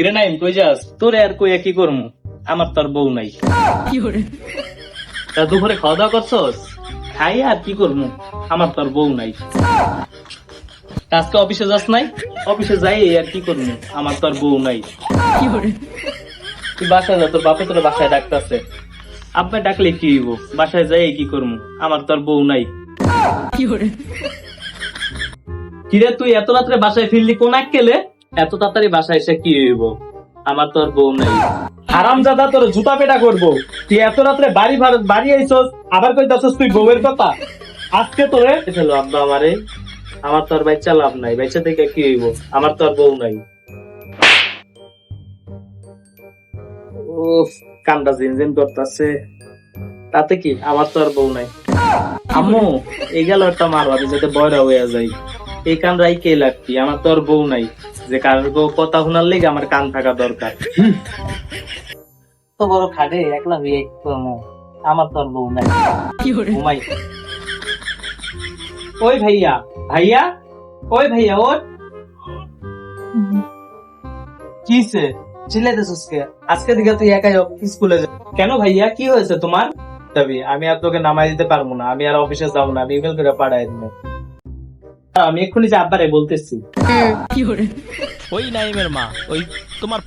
কিরে নাই কই যাস? তোরে আর কই কি করমু? আমার তোর বউ নাই। তা দুপুরে খাওয়া দাওয়া করছস? খাই আর কি করমু? আমার তোর বউ নাই। আজকে অফিসে যাস নাই? অফিসে যাই আর কি করমু? আমার তোর বউ নাই। তুই বাসায় যা তোর বাপে তোর বাসায় ডাকতেছে। আপনি ডাকলে কি হইব? বাসায় যাই কি করমু? আমার তোর বউ নাই। কিরে? তুই এত রাত্রে বাসায় ফিরলি কোন এক কেলে এত তাড়াতাড়ি বাসায় এসে কি হইব? আমার তোর বউ নাই। হারাম দাদা তোর জুতা পেটা করব। তুই এত রাত্রে বাড়ি বাড়ি আইছস আবার কইতাছস তুই বউয়ের কথা? আজকে তোরে ফেলো আব্বা আমারে, আমার তোর বাচ্চা লাভ নাই। বাচ্চা থেকে কি হইব? আমার তোর বউ নাই। উফ, কানটা জিনজিন করতেছে। তাতে কি? আমার তো আর বউ নাই। আম্মু, এই গেল একটা মারবা যাতে বয়রা হয়ে যায়। এই কান কে লাগতি, আমার তো আর বউ নাই। যে বউ কথা শোনার লেগে আমার কান থাকা দরকার। তো বড় খাটে একলা বিয়ে আমার তো বউ নাই। ঘুমাই। ওই ভাইয়া ভাইয়া? ওই ভাইয়া ওর? কিসে চিল্লাইতেছিস কে আজকে? দিকে তুই একাই স্কুলে যা। কেন ভাইয়া? কি হয়েছে তোমার? তবে আমি আর তোকে নামাই দিতে পারব না। আমি আর অফিসে যাব না। আমি ইমেল করে পাঠাই দিব। আমি এক্ষুনি যে আব্বারে বলতেছি। ওই নাইমের মা ওই তোমার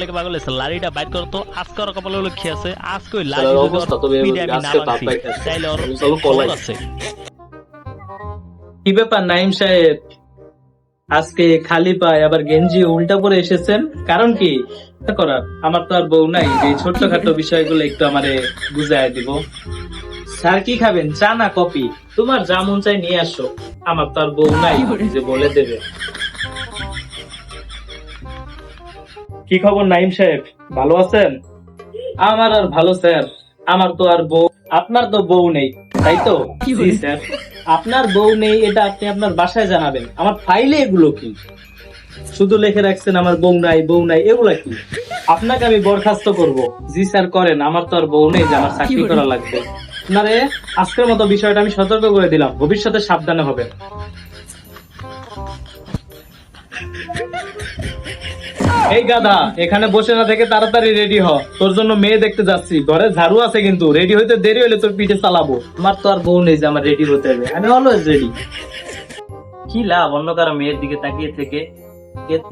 লেগে পাগল হয়েছে লারিটা বাইর করো আজকে ওর কপালে খেয়ে আছে? আজকে ওই লারি যদি আমি না তাইলে ওর পলাই। আছে। কি ব্যাপার নাইম সাহেব? আজকে খালি পায় আবার গেঞ্জি উল্টা পরে এসেছেন? কারণ কি? করার আমার তো আর বউ নাই যে ছোট্টখাটো বিষয়গুলো একটু আমারে বুঝাই দিব। স্যার কি খাবেন? চা না কফি? তোমার যা মন চাই নিয়ে আসো। আমার তো আর বউ নাই যে বলে দেবে। কি খবর নাইম সাহেব? ভালো আছেন? আমার আর ভালো স্যার। আমার তো আর বউ আপনার তো বউ নেই তাই তো? স্যার। আপনার বউ নেই এটা আপনি আপনার বাসায় জানাবেন। আমার ফাইলে এগুলো কি? শুধু লিখে রাখছেন আমার বউ নাই বউ নাই এগুলা কি? আপনাকে আমি বরখাস্ত করব। জি স্যার করেন। আমার তো আর বউ নেই যে আমার চাকরি করা লাগবে। আপনারে আজকের মতো বিষয়টা আমি সতর্ক করে দিলাম। ভবিষ্যতে সাবধানে হবে। এই গাধা, এখানে বসে না থেকে তাড়াতাড়ি রেডি হ। তোর জন্য মেয়ে দেখতে যাচ্ছি। ঘরে ঝাড়ু আছে কিন্তু। রেডি হইতে দেরি হলে তোর পিঠে চালাবো। আমার তো আর বউ নেই যে আমার রেডি হতে হবে। আমি অলওয়েজ রেডি কি লাভ? অন্য কারও মেয়ের দিকে তাকিয়ে থেকে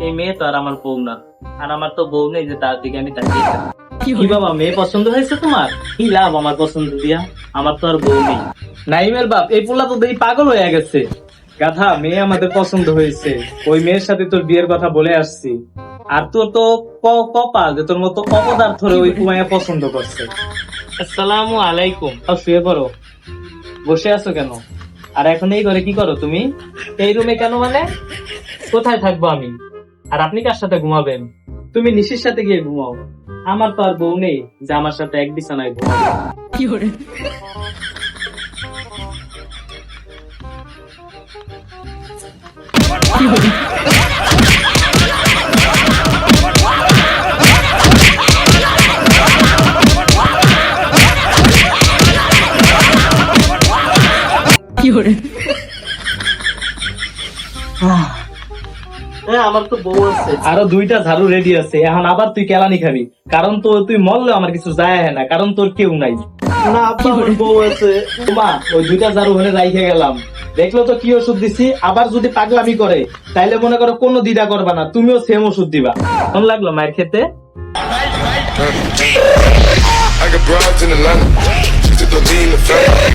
এই মেয়ে তো আর আমার বউ না। আর আমার তো বউ নেই যে তার দিকে আমি তাকিয়ে থাকি। কি বাবা মেয়ে পছন্দ হয়েছে তোমার? কি লাভ আমার পছন্দ দিয়া? আমার তো আর বউ নেই। নাইমের বাপ এই পোলা তো দেখি পাগল হয়ে গেছে। গাধা মেয়ে আমাদের পছন্দ হয়েছে। ওই মেয়ের সাথে তোর বিয়ের কথা বলে আসছি। আর তোর তো কপাল যে তোর মতো অপদার্থরে ওই কুমাইয়া পছন্দ করছে। আসসালামু আলাইকুম। আর শুয়ে পড়ো। বসে আছো কেন? আর এখন এই ঘরে কি করো তুমি? এই রুমে কেন মানে? কোথায় থাকব আমি? আর আপনি কার সাথে ঘুমাবেন? তুমি নিশির সাথে গিয়ে ঘুমাও। আমার তো আর বউ নেই যে আমার সাথে এক বিছানায় ঘুমাবে আমার তো বউ আছে। আরও দুইটা ঝাড়ু রেডি আছে। এখন আবার তুই কেলানি খাবি। কারণ তো তুই মরলে আমার কিছু যায় না। কারণ তোর কেউ নাই। না আব্বা আমার বউ আছে। মা ওই দুইটা ঝাড়ু হলে রাইখে গেলাম। দেখল তো কি ওষুধ দিছি? আবার যদি পাগলামি করে তাইলে মনে করো কোনো দ্বিধা করবা না। তুমিও সেম ওষুধ দিবা। কেমন লাগল মায়ের খেতে? I got broads in Atlanta. Just to throw me the family.